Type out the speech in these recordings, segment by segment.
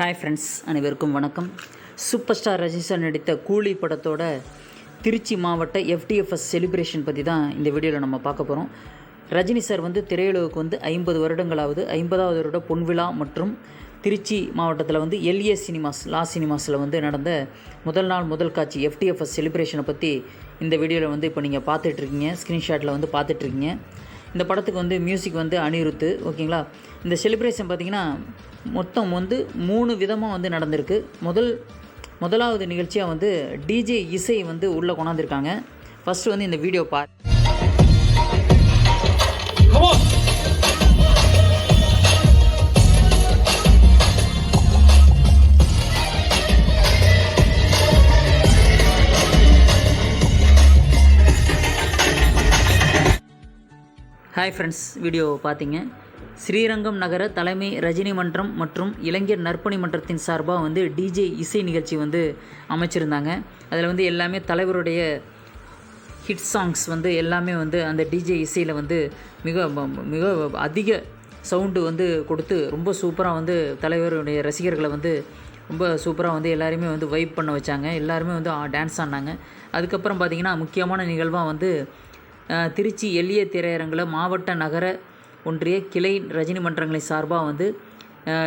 Hi friends அனைவருக்கும் வணக்கம். Super star Rajini sir நடித்த கூலி படத்தோட திருச்சி மாவட்ட எஃப்டிஎஃப்எஸ் செலிப்ரேஷன் பற்றி தான் இந்த வீடியோவில் நம்ம பார்க்க போகிறோம் ரஜினி சார் வந்து திரையுலகுக்கு வந்து ஐம்பது வருடங்களாவது ஐம்பதாவது வருட பொன்விழா மற்றும் திருச்சி மாவட்டத்தில் வந்து எல்ஏ சினிமாஸ் லா சினிமாஸில் வந்து நடந்த முதல் நாள் முதல் காட்சி எஃப்டிஎஃப்எஸ் செலிப்ரேஷனை பற்றி இந்த வீடியோவில் வந்து இப்போ நீங்கள் பார்த்துட்ருக்கீங்க ஸ்க்ரீன்ஷாட்டில் வந்து பார்த்துட்ருக்கீங்க இந்த படத்துக்கு வந்து மியூசிக் வந்து அனிருத்து ஓகேங்களா இந்த செலிப்ரேஷன் பார்த்திங்கன்னா மொத்தம் வந்து மூணு விதமாக வந்து நடந்திருக்கு. முதல் முதலாவது நிகழ்ச்சியாக வந்து டிஜே இசை வந்து உள்ளே கொண்டாந்துருக்காங்க. ஃபஸ்ட்டு வந்து இந்த வீடியோ பார்! ஹாய் ஃப்ரெண்ட்ஸ் வீடியோ பார்த்தீங்க ஸ்ரீரங்கம் நகர தலைமை ரஜினி மன்றம் மற்றும் இளைஞர் நற்பணி மன்றத்தின் சார்பாக வந்து டிஜே இசை நிகழ்ச்சி வந்து அமைச்சிருந்தாங்க. அதில் வந்து எல்லாமே தலைவருடைய ஹிட் சாங்ஸ் வந்து எல்லாமே வந்து அந்த டிஜே இசையில் வந்து மிக ம- மிக அதிக சவுண்டு வந்து கொடுத்து ரொம்ப சூப்பராக வந்து தலைவருடைய ரசிகர்களை வந்து ரொம்ப சூப்பராக வந்து எல்லாருமே வந்து வைப் பண்ண வச்சாங்க. எல்லாருமே வந்து டான்ஸ் ஆடினாங்க அதுக்கப்புறம் பார்த்திங்கன்னா முக்கியமான நிகழ்வாக வந்து திருச்சி எளிய திரையரங்கில் மாவட்ட நகர ஒன்றிய கிளை ரஜினி மன்றங்களை சார்பாக வந்து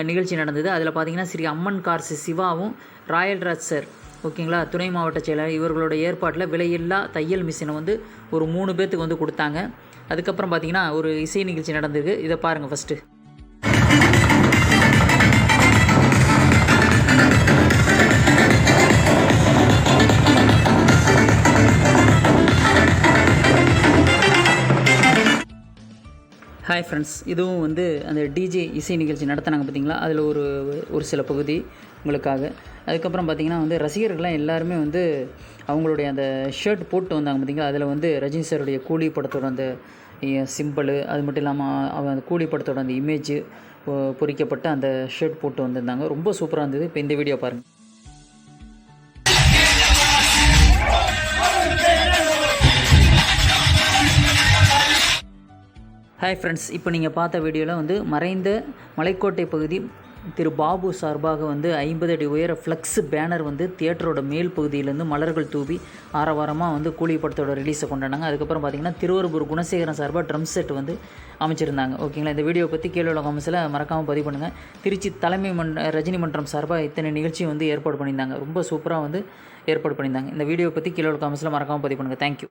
நிகழ்ச்சி நடந்தது. அதில் பார்த்தீங்கன்னா ஸ்ரீ அம்மன் கார்ஸ் சிவாவும் ராயல் ராஜ் சார் ஓகேங்களா துணை மாவட்ட செயலர் இவர்களோட ஏற்பாட்டில் விலையில்லா தையல் மிஷினை வந்து ஒரு மூணு பேர்த்துக்கு வந்து கொடுத்தாங்க. அதுக்கப்புறம் பார்த்தீங்கன்னா ஒரு இசை நிகழ்ச்சி நடந்தது இதை பாருங்கள் ஃபஸ்ட்டு ஹாய் ஃப்ரெண்ட்ஸ் இதுவும் வந்து அந்த டிஜே இசை நிகழ்ச்சி நடத்தினாங்க பார்த்தீங்களா அதில் ஒரு ஒரு சில பகுதி உங்களுக்காக. அதுக்கப்புறம் பார்த்தீங்கன்னா வந்து ரசிகர்கள்லாம் எல்லாருமே வந்து அவங்களுடைய அந்த ஷர்ட் போட்டு வந்தாங்க பார்த்தீங்களா அதில் வந்து ரஜினி சாருடைய கூலி படத்தோட அந்த சிம்பிள் அது மட்டும் இல்லாமல் அவன் அந்த கூலி படத்தோட அந்த இமேஜ் பொறிக்கப்பட்ட அந்த ஷர்ட் போட்டு வந்திருந்தாங்க. ரொம்ப சூப்பராக இருந்தது. இப்போ இந்த வீடியோ பாருங்கள் ஹாய் ஃப்ரெண்ட்ஸ் இப்போ நீங்கள் பார்த்த வீடியோவில் வந்து மறைந்த மலைக்கோட்டை பகுதி திரு பாபு சார்பாக வந்து ஐம்பது அடி உயர ஃப்ளக்ஸ் பேனர் வந்து தியேட்டரோட மேல் பகுதியிலேருந்து மலர்கள் தூவி ஆரவாரமாக வந்து கூலி படத்தோட ரிலீஸை கொண்டாடினாங்க. அதுக்கப்புறம் பார்த்தீங்கன்னா திருவரம்பூர் குணசேகரன் சார்பாக ட்ரம் செட் வந்து அமைச்சிருந்தாங்க. ஓகேங்களா இந்த வீடியோ பற்றி கீழே உலக அமைச்சில் மறக்காமல் பதிவு பண்ணுங்கள் திருச்சி தலைமை மன் ரஜினி மன்றம் சார்பாக இத்தனை நிகழ்ச்சியும் வந்து ஏற்பாடு பண்ணியிருந்தாங்க. ரொம்ப சூப்பராக வந்து ஏற்பாடு பண்ணியிருந்தாங்க. இந்த வீடியோ பற்றி கீழே உள்ள அமைச்சில் மறக்காமல் பதிவு பண்ணுங்கள் தேங்க்யூ